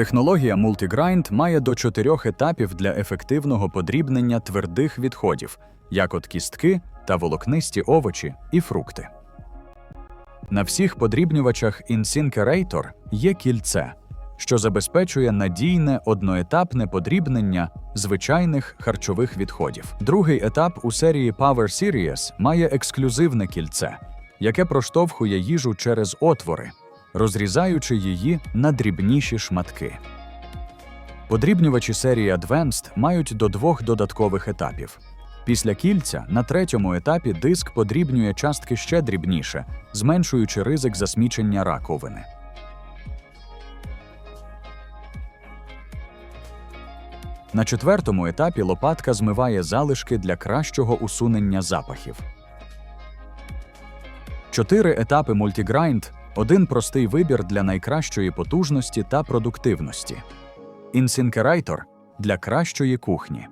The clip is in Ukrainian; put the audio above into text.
Технологія Multigrind має до чотирьох етапів для ефективного подрібнення твердих відходів, як от кістки та волокнисті овочі і фрукти. На всіх подрібнювачах Incinerator є кільце, що забезпечує надійне одноетапне подрібнення звичайних харчових відходів. Другий етап у серії Power Series має ексклюзивне кільце, яке проштовхує їжу через отвори, розрізаючи її на дрібніші шматки. Подрібнювачі серії Advanced мають до двох додаткових етапів. Після кільця на третьому етапі диск подрібнює частки ще дрібніше, зменшуючи ризик засмічення раковини. На четвертому етапі лопатка змиває залишки для кращого усунення запахів. Чотири етапи Multigrind – один простий вибір для найкращої потужності та продуктивності. Інсінкерайтор – для кращої кухні.